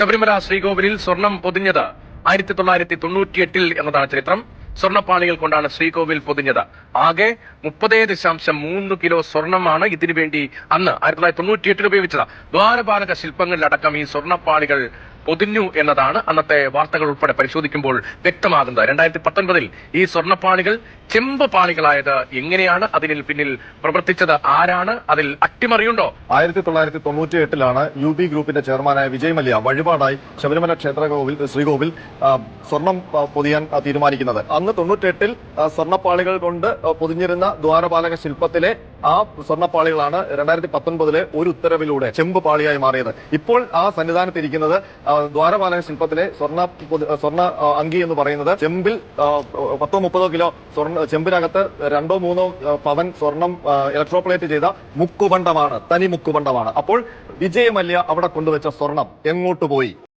ശബരിമല ശ്രീകോവിലിൽ സ്വർണം പൊതിഞ്ഞത് ആയിരത്തി തൊള്ളായിരത്തി തൊണ്ണൂറ്റിയെട്ടിൽ എന്നതാണ് ചരിത്രം. സ്വർണപ്പാളികൾ കൊണ്ടാണ് ശ്രീകോവിൽ പൊതിഞ്ഞത്. ആകെ മുപ്പതേ ദശാംശം മൂന്ന് കിലോ സ്വർണമാണ് ഇതിനു വേണ്ടി അന്ന് ആയിരത്തി തൊള്ളായിരത്തി തൊണ്ണൂറ്റിയെട്ടിൽ ഉപയോഗിച്ചത്. ദ്വാരപാലക ശില്പങ്ങളിലടക്കം ഈ സ്വർണപ്പാളികൾ പൊതിഞ്ഞു എന്നതാണ് അന്നത്തെ വാർത്തകൾ ഉൾപ്പെടെ പരിശോധിക്കുമ്പോൾ വ്യക്തമാകുന്നത്. രണ്ടായിരത്തി പത്തൊൻപതിൽ ഈ സ്വർണപ്പാളികൾ ചെമ്പ് പാളികളായത് എങ്ങനെയാണ് അതിന് പിന്നിൽ പ്രവർത്തിച്ചത്? ആരാണ് അതിൽ അട്ടിമറിയുണ്ടോ? ആയിരത്തി തൊള്ളായിരത്തി തൊണ്ണൂറ്റി എട്ടിലാണ് യു ബി ഗ്രൂപ്പിന്റെ ചെയർമാനായ വിജയ് മല്യ വഴിപാടായി ശബരിമല ക്ഷേത്ര കോവിൽ ശ്രീകോവിൽ സ്വർണം പൊതിയാൻ തീരുമാനിക്കുന്നത്. അന്ന് തൊണ്ണൂറ്റെട്ടിൽ സ്വർണപ്പാളികൾ കൊണ്ട് പൊതിഞ്ഞിരുന്ന ദ്വാരപാലക ശില്പത്തിലെ ആ സ്വർണപ്പാളികളാണ് രണ്ടായിരത്തി പത്തൊൻപതിലെ ഒരു ഉത്തരവിലൂടെ ചെമ്പ് പാളിയായി മാറിയത്. ഇപ്പോൾ ആ സന്നിധാനത്തിരിക്കുന്നത് ദ്വാരപാലക ശില്പത്തിലെ സ്വർണ സ്വർണ സ്വർണ അങ്കി എന്ന് പറയുന്നത് ചെമ്പിൽ പത്തോ മുപ്പതോ കിലോ സ്വർണ ചെമ്പിനകത്ത് രണ്ടോ മൂന്നോ പവൻ സ്വർണം ഇലക്ട്രോപ്ലേറ്റ് ചെയ്ത മുക്കുപണ്ടമാണ് തനി മുക്കുപണ്ടമാണ് അപ്പോൾ വിജയമല്യ അവിടെ കൊണ്ടുവച്ച സ്വർണം എങ്ങോട്ട് പോയി?